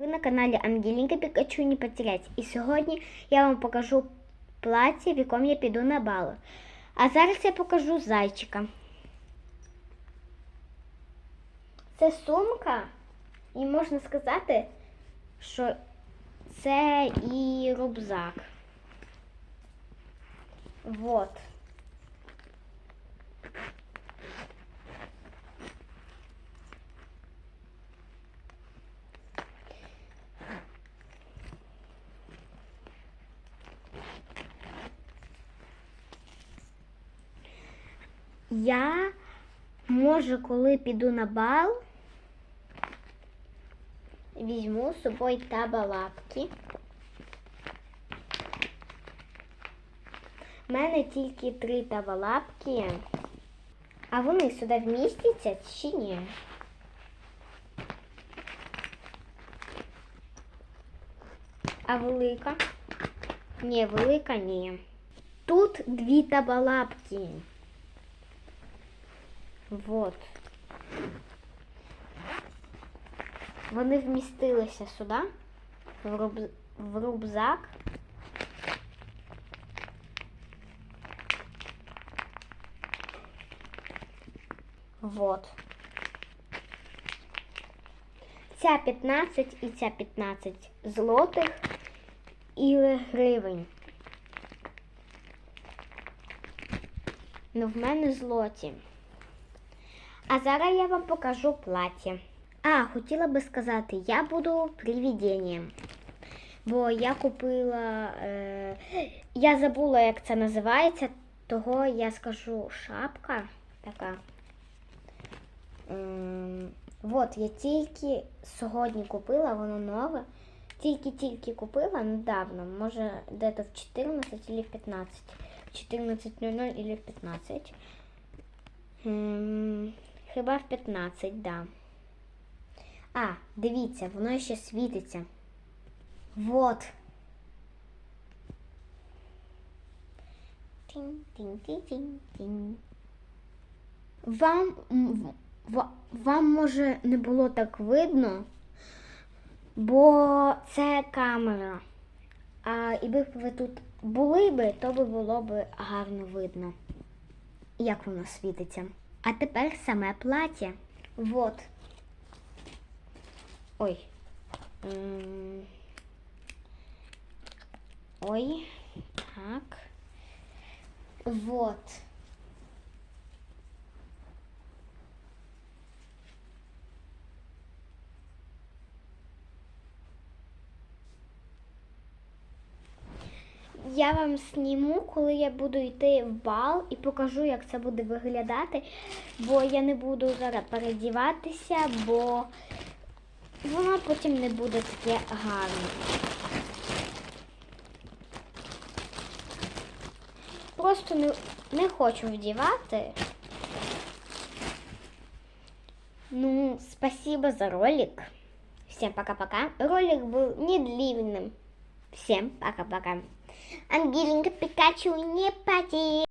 Ви на каналі Ангелінка Пікачу не потерять. І сьогодні я вам покажу плаття, в якому я піду на бал. А зараз я покажу зайчика. Це сумка, і можна сказати, що це і рюкзак. Вот. Я, може, коли піду на бал, візьму з собою табалапки. У мене тільки три табалапки. А вони сюди вмістяться чи ні? А велика? Ні, велика ні. Тут дві табалапки. Вот. Вони вмістилися сюди, в, руб... в рюкзак. Вот. Ця 15 і ця 15 злотих і гривень. Ну, в мене злоті. А зараз я вам покажу плаття. А, хотіла би сказати, я буду привіденням. Бо я купила. Е, я забула, як це називається, того я скажу шапка така. Ем, от, я тільки сьогодні купила, воно нове. Тільки-тільки купила недавно, може десь в 14 или в 15. В 14.00 или в 15. Хіба в 15, да. А, дивіться, воно ще світиться. Вот. Тінь-тінь-тінь-тінь. Вам, вам може не було так видно, бо це камера. А якби ви тут були то би було б гарно видно, як воно світиться. А тепер саме плаття. Вот. Ой. Ой. Так. Вот. Я вам сніму, коли я буду йти в бал і покажу, як це буде виглядати, бо я не буду зараз передіватися, бо воно потім не буде таке гарне. Просто не, не хочу вдівати. Ну, спасибо за ролик. Всем пока-пока. Ролик был не. Всем пока-пока. Ангелинка Пикачу не потеряй.